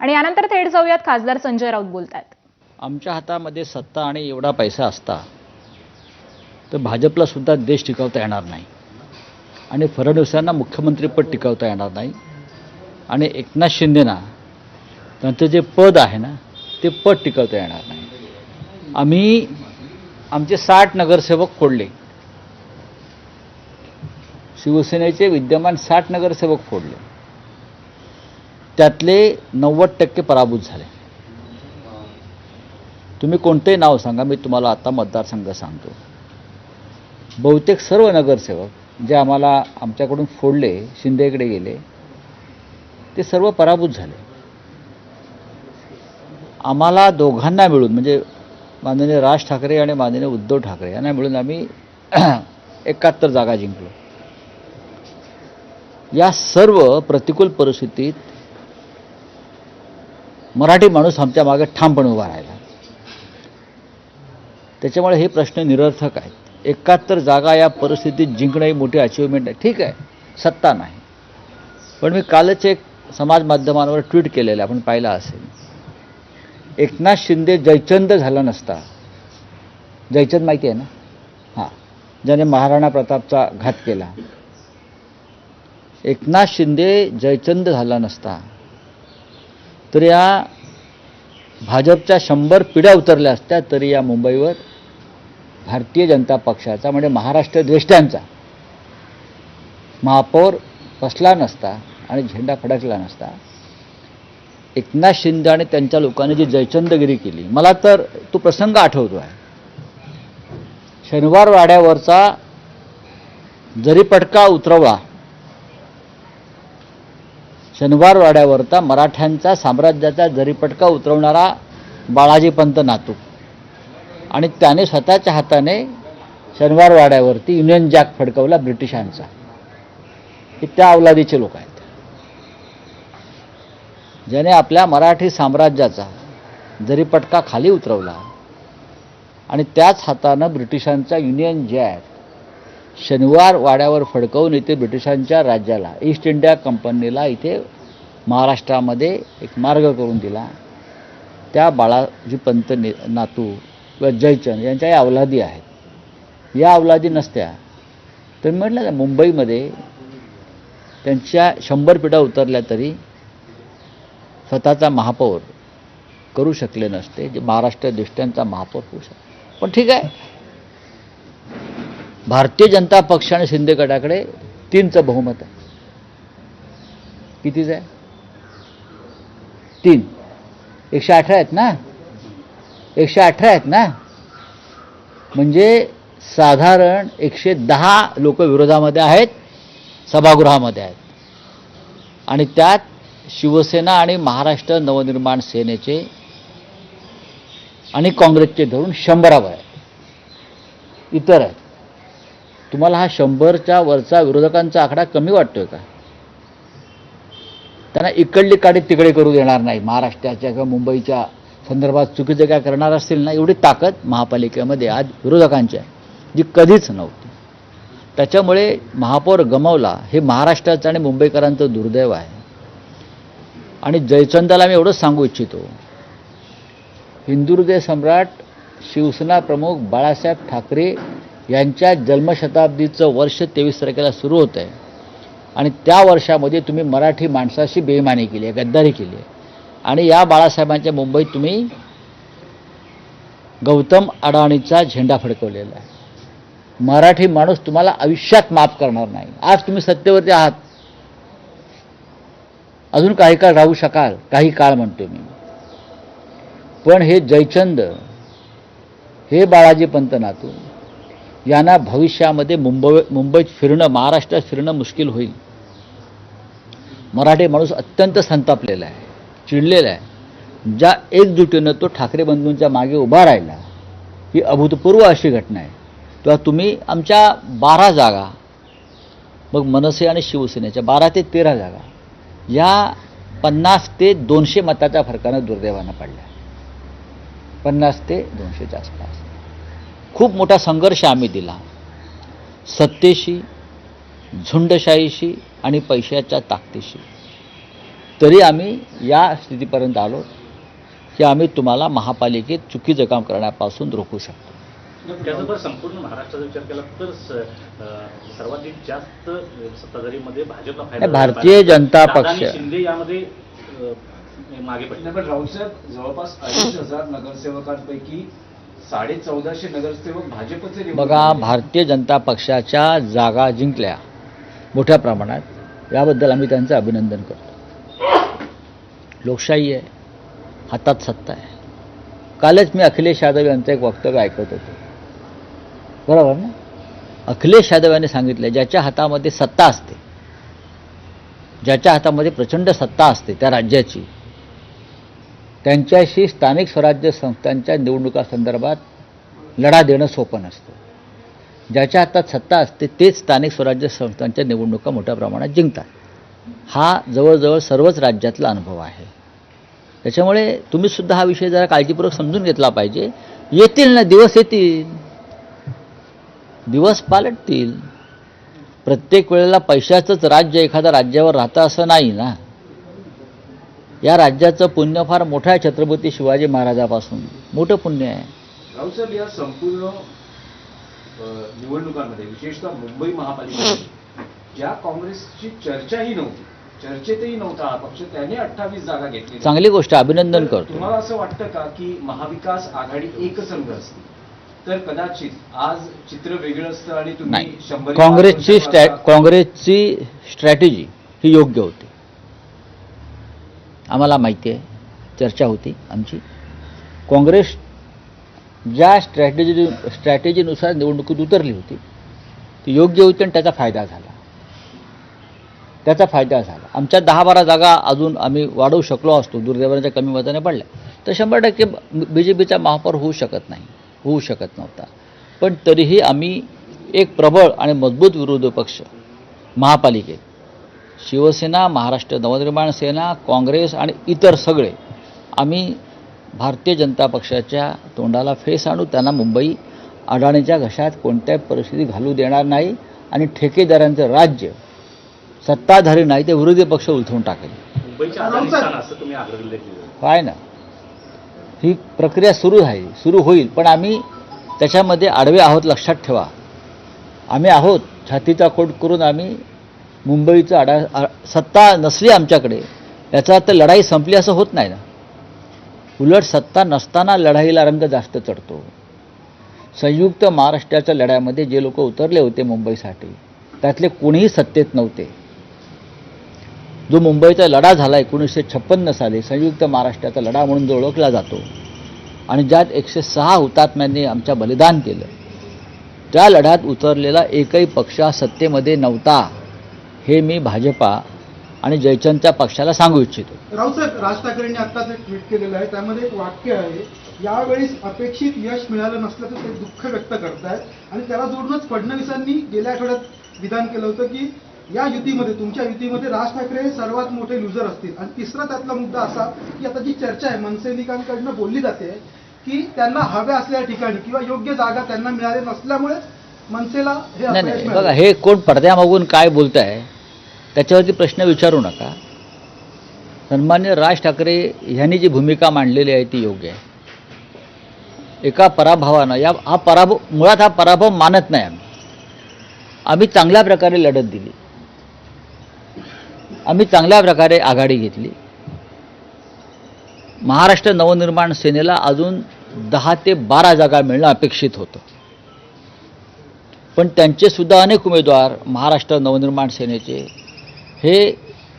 आणि यानंतर थेट जाऊयात. खासदार संजय राऊत बोलतायत. आमच्या हातामध्ये सत्ता आणि एवढा पैसा असता तर भाजपला सुद्धा देश टिकवता येणार नाही. आणि फडणवीसांना मुख्यमंत्रीपद टिकवता येणार नाही. आणि एकनाथ शिंदेना त्यांचं जे पद आहे ना ते पद टिकवता येणार नाही. आम्ही आमचे साठ नगरसेवक फोडले. शिवसेनेचे विद्यमान साठ नगरसेवक फोडले. त्यातले नव्वद टक्के पराभूत झाले. तुम्ही कोणतेही नाव सांगा मी तुम्हाला आता मतदारसंघ सांगतो. बहुतेक सर्व नगरसेवक जे आम्हाला आमच्याकडून फोडले शिंदेकडे गेले ते सर्व पराभूत झाले. आम्हाला दोघांना मिळून म्हणजे माननीय राज ठाकरे आणि माननीय उद्धव ठाकरे यांना मिळून आम्ही एकाहत्तर जागा जिंकलो. या सर्व प्रतिकूल परिस्थितीत मराठी माणूस आमच्या मागे ठामपणे उभा राहिला. त्याच्यामुळे हे प्रश्न निरर्थक आहेत. एकाहत्तर जागा या परिस्थितीत जिंकणं ही मोठी अचिव्हमेंट आहे. ठीक आहे. सत्ता नाही. पण मी कालच एक समाज माध्यमांवर ट्विट केलेलं आहे, आपण पाहिलं असेल. एकनाथ शिंदे जयचंद झाला नसता. जयचंद माहिती आहे ना? हां. ज्याने महाराणा प्रतापचा घात केला. एकनाथ शिंदे जयचंद झाला नसता. तर या भाजपच्या शंभर पिढ्या उतरल्या असत्या तरी या मुंबईवर भारतीय जनता पक्षाचा म्हणजे महाराष्ट्र द्वेष्ट्यांचा महापौर बसला नसता आणि झेंडा फडकला नसता. एकनाथ शिंदे आणि त्यांच्या लोकांनी जी जयचंदगिरी केली मला तर तो प्रसंग आठवतो आहे. शनिवार वाड्यावरचा जरी पटका उतरवला शनिवारवाड्यावरचा मराठ्यांचा साम्राज्याचा जरीपटका उतरवणारा बाळाजी पंत नातू. आणि त्याने स्वतःच्या हाताने शनिवार वाड्यावरती युनियन जॅक फडकवला ब्रिटिशांचा. हे त्या अवलादीचे लोक आहेत. ज्याने आपल्या मराठी साम्राज्याचा जरीपटका खाली उतरवला आणि त्याच हातानं ब्रिटिशांचा युनियन जॅक शनिवार वाड्यावर फडकवून इथे ब्रिटिशांच्या राज्याला ईस्ट इंडिया कंपनीला इथे महाराष्ट्रामध्ये एक मार्ग करून दिला. त्या बाळाजी पंत ने नातू किंवा जयचंद यांच्या या अवलादी आहेत. या अवलादी नसत्या. तर मी म्हटलं मुंबईमध्ये त्यांच्या शंभर पिढ्या उतरल्या तरी स्वतःचा महापौर करू शकले नसते जे महाराष्ट्र दृष्ट्यांचा महापौर होऊ शकतो. पण ठीक आहे भारतीय जनता पक्ष आणि शिंदे गटाकडे तीनचं बहुमत आहे. कितीच आहे? तीन. एकशे अठरा आहेत ना? एकशे अठरा आहेत ना? म्हणजे साधारण एकशे दहा लोक विरोधामध्ये आहेत सभागृहामध्ये आहेत. आणि त्यात शिवसेना आणि महाराष्ट्र नवनिर्माण सेनेचे आणि काँग्रेसचे धरून शंभरावर आहेत. इतर आहेत. तुम्हाला हा शंभरच्या वरचा विरोधकांचा आकडा कमी वाटतोय का? त्यांना इकडली काडी तिकडे करू देणार नाही. महाराष्ट्राच्या किंवा मुंबईच्या संदर्भात चुकीचं काय करणार असतील ना एवढी ताकद महापालिकेमध्ये आज विरोधकांची आहे जी कधीच नव्हती. त्याच्यामुळे महापौर गमावला हे महाराष्ट्राचं आणि मुंबईकरांचं दुर्दैव आहे. आणि जयचंदाला मी एवढंच सांगू इच्छितो. हिंदुर्दय सम्राट शिवसेना प्रमुख बाळासाहेब ठाकरे यांच्या जन्मशताब्दीचं वर्ष तेवीस तारखेला सुरू होतं आहे आणि त्या वर्षामध्ये तुम्ही मराठी माणसाशी बेईमानी केली आहे गद्दारी केली. आहे आणि या बाळासाहेबांच्या मुंबईत तुम्ही गौतम अडाणीचा झेंडा फडकवलेला आहे. मराठी माणूस तुम्हाला आयुष्यात माफ करणार नाही. आज तुम्ही सत्तेवरती आहात. अजून काही काळ राहू शकाल काही काळ म्हणतो मी. पण हे जयचंद हे बाळाजी पंत नातू यांना भविष्यामध्ये मुंबई मुंबईत फिरणं महाराष्ट्रात फिरणं मुश्किल होईल. मराठी माणूस अत्यंत संतापलेला आहे चिडलेला आहे. ज्या एकजुटीनं तो ठाकरे बंधूंच्या मागे उभा राहिला ही अभूतपूर्व अशी घटना आहे. तेव्हा तुम्ही आमच्या बारा जागा मग मनसे आणि शिवसेनेच्या बारा ते तेरा जागा या पन्नास ते दोनशे मताच्या फरकानं दुर्दैवानं पडल्या. पन्नास ते दोनशेच्या आसपास. खूप मोठा संघर्ष आम्ही दिला. सत्तेशी झुंडशाहीशी आणि पैशाच्या ताकदीशी. तरी आम्ही या स्थितीपर्यंत आलो की आम्ही तुम्हाला महापालिकेत चुकीचं काम करण्यापासून रोखू शकतो. त्याचबरोबर संपूर्ण महाराष्ट्राचा विचार केला तर सर्वाधिक जास्त सत्ताधारीमध्ये भाजपला भारतीय. जनता पक्ष- शिंदे यामध्ये मागे पडले. पण राऊतसाहेब जवळपास अडीच हजार नगरसेवकांपैकी साडे चौदाशे नगरसेवक भाजपचे बघा. भारतीय जनता पक्षाच्या जागा जिंकल्या. मोठ्या प्रमाणात. याबद्दल आम्ही त्यांचं अभिनंदन करतो. लोकशाही आहे. हातात सत्ता आहे. कालच मी अखिलेश यादव यांचं एक वक्तव्य ऐकत होतो. बरोबर ना? अखिलेश यादव यांनी सांगितलं ज्याच्या हातामध्ये सत्ता असते ज्याच्या हातामध्ये प्रचंड सत्ता असते त्या राज्याची त्यांच्याशी स्थानिक स्वराज्य संस्थांच्या निवडणुकासंदर्भात लढा देणं सोपं नसतं. ज्याच्या हातात सत्ता असते तेच स्थानिक स्वराज्य संस्थांच्या निवडणुका मोठ्या प्रमाणात जिंकतात. हा जवळजवळ सर्वच राज्यातला अनुभव आहे. त्याच्यामुळे तुम्हीसुद्धा हा विषय जरा काळजीपूर्वक समजून घेतला पाहिजे. येतील ना दिवस येतील. दिवस पालटतील. प्रत्येक वेळेला पैशाचंच राज्य एखाद्या राज्यावर राहतं असं नाही ना. या राज्याचं पुण्य फार मोठं आहे छत्रपती शिवाजी महाराजापासून. मोठं पुण्य आहे. राऊतसाहेब या संपूर्ण निवडणुकांमध्ये विशेषतः मुंबई महापालिकेत ज्या काँग्रेसची चर्चाही नव्हती चर्चेतही नव्हता पक्ष त्याने अठ्ठावीस जागा घेतली चांगली गोष्ट अभिनंदन करतो. तुम्हाला असं वाटतं का की महाविकास आघाडी एकसंघ असती तर कदाचित आज चित्र वेगळं असतं आणि तुम्ही काँग्रेसची काँग्रेसची स्ट्रॅटेजी ही योग्य होती. आम्हाला माहिती आहे. चर्चा होती आमची. काँग्रेस ज्या स्ट्रॅटेजी स्ट्रॅटेजीनुसार निवडणुकीत उतरली होती ती योग्य होती आणि त्याचा फायदा झाला. त्याचा फायदा झाला. आमच्या दहा बारा जागा अजून आम्ही वाढवू शकलो असतो. दुर्दैवाच्या कमी मताने पडल्या. तर शंभर टक्के बी जे पीचा महापौर होऊ शकत नाही. होऊ शकत नव्हता. पण तरीही आम्ही एक प्रबळ आणि मजबूत विरोधी पक्ष महापालिकेत शिवसेना महाराष्ट्र नवनिर्माण सेना काँग्रेस आणि इतर सगळे आम्ही भारतीय जनता पक्षाच्या तोंडाला फेस आणू त्यांना मुंबई अडाणीच्या घशात कोणत्याही परिस्थिती घालू देणार नाही आणि ठेकेदारांचं राज्य सत्ताधारी नाही ते विरोधी पक्ष उलथवून टाकेल. मुंबईच्या अफगाणिस्तान असं तुम्ही आग्रह केलं आहे ना? ही प्रक्रिया सुरू आहे सुरू होईल पण आम्ही त्याच्यामध्ये आडवे आहोत लक्षात ठेवा. आम्ही आहोत छातीचा कोट करून आम्ही मुंबईचं आडा आ- सत्ता नसली आमच्याकडे याचा अर्थ लढाई संपली असं होत नाही ना. उलट सत्ता नसताना लढाईला रंग जास्त चढतो. संयुक्त महाराष्ट्राच्या लढ्यामध्ये जे लोक उतरले होते मुंबईसाठी त्यातले कोणीही सत्तेत नव्हते. जो मुंबईचा लढा झाला एकोणीसशे छप्पन्न साली संयुक्त महाराष्ट्राचा लढा म्हणून जो ओळखला जातो आणि ज्यात एकशे सहा हुतात्म्यांनी आमच्या बलिदान केलं. त्या लढ्यात उतरलेला एकही पक्ष हा सत्तेमध्ये नव्हता. हे मी भाजपा आणि जयचंदच्या पक्षाला सांगू इच्छितो. राऊसाहेब राज ठाकरेंनी आत्ताच एक ट्विट केलेलं आहे. त्यामध्ये एक वाक्य आहे यावेळी अपेक्षित यश मिळालं नसल्याचं ते दुःख व्यक्त करतायत. आणि त्याला जोडूनच फडणवीसांनी गेल्या आठवड्यात विधान केलं होतं की या युतीमध्ये तुमच्या युतीमध्ये राज ठाकरे हे सर्वात मोठे लुजर असतील. आणि तिसरा त्यातला मुद्दा असा की आता जी चर्चा आहे मनसैनिकांकडनं बोलली जाते की त्यांना हव्या असलेल्या ठिकाणी किंवा योग्य जागा त्यांना मिळाल्या नसल्यामुळे मनसेला हे मिळालं. बघा हे कोण पडद्यामागून काय बोलत आहे त्याच्यावरती प्रश्न विचारू नका. सन्मान्य राज ठाकरे ह्यांनी जी भूमिका मांडलेली आहे ती योग्य आहे. एका पराभवानं या हा पराभव मुळात हा पराभव मानत नाही आम्ही. आम्ही चांगल्या प्रकारे लढत दिली. आम्ही चांगल्या प्रकारे आघाडी घेतली. महाराष्ट्र नवनिर्माण सेनेला अजून दहा ते बारा जागा मिळणं अपेक्षित होतं. पण त्यांचे सुद्धा अनेक उमेदवार महाराष्ट्र नवनिर्माण सेनेचे हे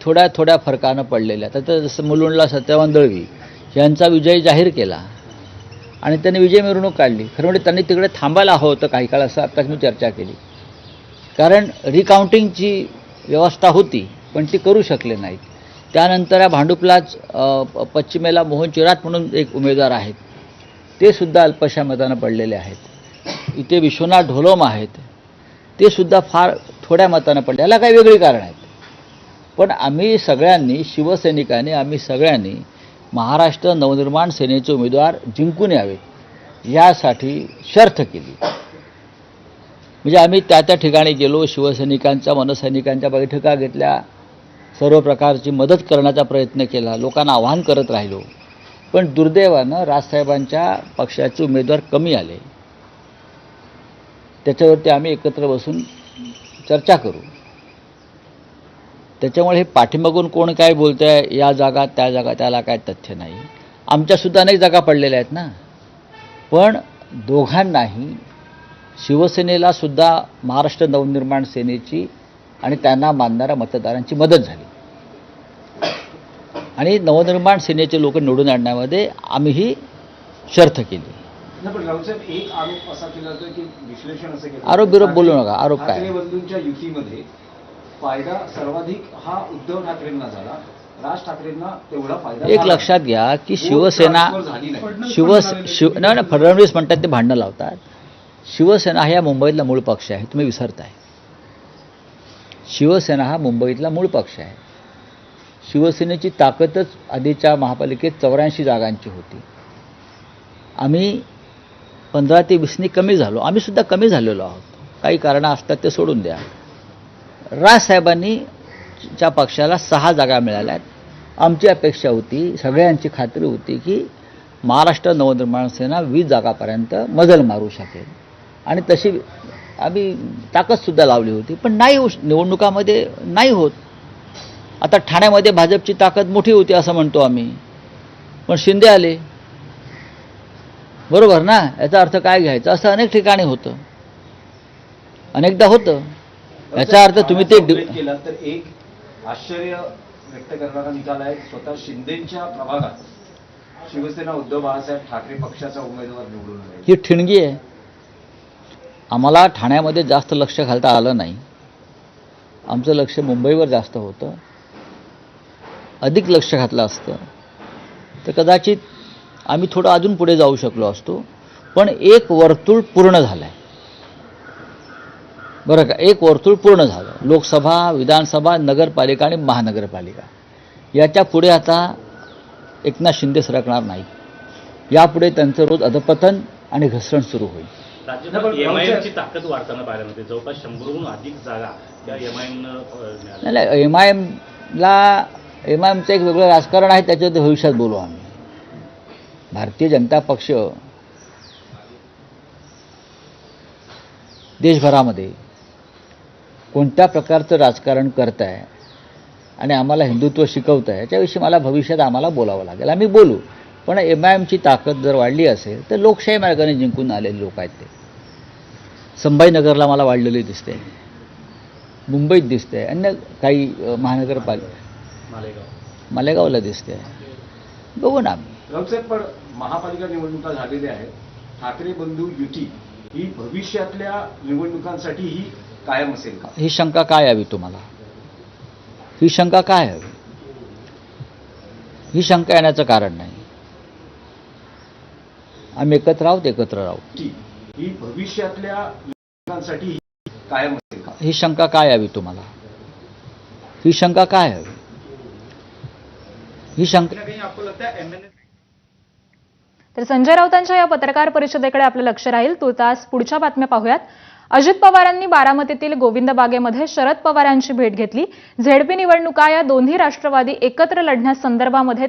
थोड्या थोड्या फरकानं पडलेल्या तर जसं मुलुंडला सत्यवान दळवी यांचा विजय जाहीर केला आणि त्यांनी विजय मिरवणूक काढली. खरं म्हणजे त्यांनी तिकडे थांबायला हवं होतं काही काळ असं आत्ताच मी चर्चा केली. कारण रिकाउंटिंगची व्यवस्था होती पण ती करू शकले नाहीत. त्यानंतर या भांडुपलाच प- पश्चिमेला मोहन चिरात म्हणून एक उमेदवार आहेत. ते सुद्धा अल्पशा मतानं पडलेले आहेत. इथे विश्वनाथ ढोलोम आहेत. ते सुद्धा फार थोड्या मतानं पडले. याला काही वेगळी कारण आहेत. पण आम्ही सगळ्यांनी शिवसैनिकांनी आम्ही सगळ्यांनी महाराष्ट्र नवनिर्माण सेनेचे उमेदवार जिंकून यावे यासाठी शर्थ केली. म्हणजे आम्ही त्या त्या ठिकाणी गेलो शिवसैनिकांच्या मनसैनिकांच्या बैठका घेतल्या सर्व प्रकारची मदत करण्याचा प्रयत्न केला लोकांना आवाहन करत राहिलो. पण दुर्दैवानं राजसाहेबांच्या पक्षाचे उमेदवार कमी आले. त्याच्यावरती आम्ही एकत्र बसून चर्चा करू. त्याच्यामुळे हे पाठीमागून कोण काय बोलतं आहे या जागा त्या जागा त्याला काय तथ्य नाही आमच्यासुद्धा अनेक जागा पडलेल्या आहेत ना पण दोघांनाही शिवसेनेला सुद्धा महाराष्ट्र नवनिर्माण सेनेची आणि त्यांना मानणाऱ्या मतदारांची मदत झाली आणि नवनिर्माण सेनेचे लोक निवडून आणण्यामध्ये आम्हीही शर्थ केली आरोप बिरोप बोलू नका. आरोप काय? युतीमध्ये फायदा सर्वाधिक हा उद्धव ठाकरेंना झाला. राज ठाकरेंना तेवढा फायदा एक. लक्षात घ्या की शिवसेना. फडणवीस शिव नाही फडणवीस म्हणतात ते भांडणं लावतात. शिवसेना हा या मुंबईतला मूळ पक्ष आहे. तुम्ही विसरताय. शिवसेना हा मुंबईतला मूळ पक्ष आहे. शिवसेनेची ताकदच आधीच्या महापालिकेत चौऱ्याऐंशी जागांची होती. आम्ही पंधरा ते वीसनी कमी झालो. आम्ही सुद्धा कमी झालेलो आहोत. काही कारणं असतात ते सोडून द्या. राजसाहेबांनी च्या पक्षाला सहा जागा मिळाल्यात आमची अपेक्षा होती सगळ्यांची खात्री होती की महाराष्ट्र नवनिर्माण सेना वीस जागापर्यंत मजल मारू शकेल. आणि तशी आम्ही ताकदसुद्धा लावली होती पण नाही होऊ निवडणुकामध्ये नाही होत. आता ठाण्यामध्ये भाजपची ताकद मोठी होती असं म्हणतो आम्ही. पण शिंदे आले. बरोबर ना? याचा अर्थ काय घ्यायचा? असं अनेक ठिकाणी होतं. अनेकदा होतं. याचा अर्थ तुम्ही ते केला तर एक आश्चर्य व्यक्त करणारा निकाल आहे स्वतः शिंदेच्या प्रभागात शिवसेना उद्धव बाळासाहेब ठाकरे पक्षाचा उमेदवार निवडून आले. ही ठिणगी आहे. आम्हाला ठाण्यामध्ये जास्त लक्ष घालता आलं नाही. आमचं लक्ष मुंबईवर जास्त होतं. अधिक लक्ष घातलं असतं. तर कदाचित आम्ही थोडं अजून पुढे जाऊ शकलो असतो. पण एक वर्तुळ पूर्ण झालं आहे बरं का एक वर्तुळ पूर्ण झालं. लोकसभा विधानसभा नगरपालिका आणि महानगरपालिका. याच्यापुढे आता एकनाथ शिंदे सरकणार नाहीत यापुढे त्यांचं रोज अधपतन आणि घसरण सुरू होईल. नाही, पण एम आय भाऊसाहेब- ताकद वाढताना पाहायला मिळते. जवळपास शंभरहून अधिक जागा नाही नाही एम आय एमला एम आय एमचं एक वेगळं राजकारण आहे त्याच्यावर भविष्यात बोलू आम्ही. भारतीय जनता पक्ष देशभरामध्ये कोणत्या प्रकारचं राजकारण करत आहे आणि आम्हाला हिंदुत्व शिकवत आहे याच्याविषयी मला भविष्यात आम्हाला बोलावं लागेल. आम्ही बोलू पण एम आय एमची ताकद जर वाढली असेल तर लोकशाही मार्गाने जिंकून आलेले लोक आहेत ते. संभाजीनगरला मला वाढलेली दिसते मुंबईत दिसते अन्य काही महानगरपालिका मालेगाव. मालेगावला दिसते बघू ना आम्ही. पण महापालिका निवडणुका झालेल्या आहेत. ठाकरे बंधू युती ही भविष्यातल्या निवडणुकांसाठी ही कायम असेल. का ही शंका काय हवी तुम्हाला? ही शंका काय हवी? ही शंका येण्याचं कारण नाही. आम्ही एकत्र आहोत एकत्र राहू. ही भविष्यातल्या कायम असेल. का ही शंका काय हवी तुम्हाला? ही शंका काय हवी? ही शंका है तर संजय राऊतांच्या या पत्रकार परिषदेकडे आपलं लक्ष राहील. तुर्तास पुढच्या बातम्या पाहूयात. अजित पवारांनी बारामतीतील गोविंद बागेमध्ये शरद पवार यांची भेट घेतली. झेडपी निवडणुका या दोन्ही राष्ट्रवादी एकत्र लढण्यासंदर्भामध्ये